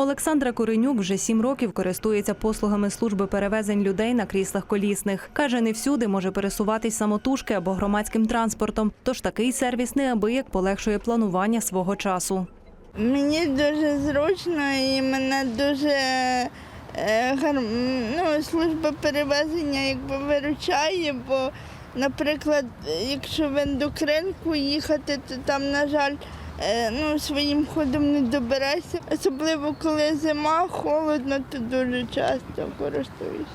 Олександра Коренюк вже сім років користується послугами служби перевезень людей на кріслах колісних. Каже, не всюди може пересуватись самотужки або громадським транспортом. Тож такий сервіс неабияк полегшує планування свого часу. Мені дуже зручно і мене дуже е, ну, служба перевезення якби виручає, бо, наприклад, якщо в ендокринку їхати, то там, на жаль, ну, своїм ходом не доберешся. Особливо коли зима, холодно, то дуже часто користуюсь.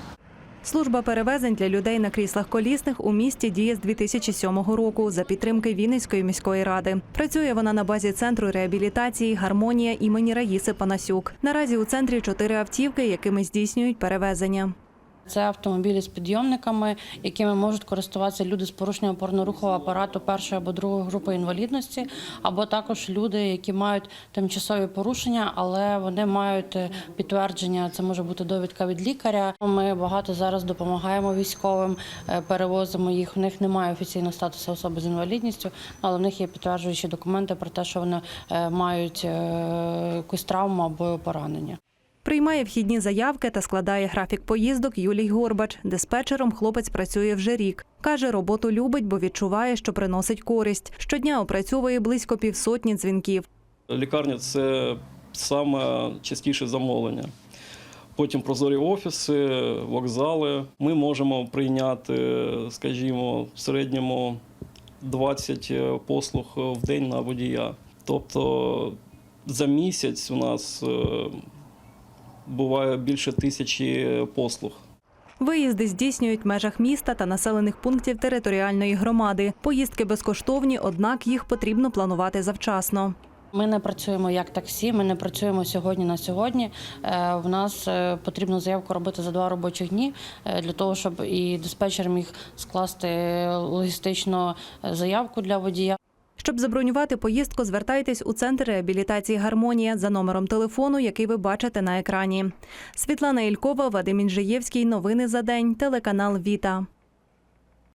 Служба перевезень для людей на кріслах колісних у місті діє з 2007 року за підтримки Вінницької міської ради. Працює вона на базі центру реабілітації Гармонія імені Раїси Панасюк. Наразі у центрі чотири автівки, якими здійснюють перевезення. Це автомобілі з підйомниками, якими можуть користуватися люди з порушенням опорно-рухового апарату першої або другої групи інвалідності, або також люди, які мають тимчасові порушення, але вони мають е, підтвердження. Це може бути довідка від лікаря. Ми багато зараз допомагаємо військовим, е, перевозимо їх. В них немає офіційного статусу особи з інвалідністю, але в них є підтверджуючі документи про те, що вони е, мають якусь травму або поранення. Приймає вхідні заявки та складає графік поїздок Юлій Горбач. Диспетчером хлопець працює вже рік. Каже, роботу любить, бо відчуває, що приносить користь. Щодня опрацьовує близько півсотні дзвінків. Лікарня це саме частіше замовлення. Потім прозорі офіси, вокзали. Ми можемо прийняти, скажімо, в середньому 20 послуг в день на водія. Тобто за місяць у нас е, буває більше тисячі послуг. Виїзди здійснюють в межах міста та населених пунктів територіальної громади. Поїздки безкоштовні, однак їх потрібно планувати завчасно. Ми не працюємо як таксі, ми не працюємо сьогодні на сьогодні. Е, В нас е, потрібно заявку робити за два робочі дні е, для того, щоб і диспетчер міг скласти логістичну е, заявку для водія. Щоб забронювати поїздку, звертайтесь у центр реабілітації Гармонія за номером телефону, який ви бачите на екрані. Світлана Ількова, Вадим Інжиєвський. Новини за день. Телеканал Віта.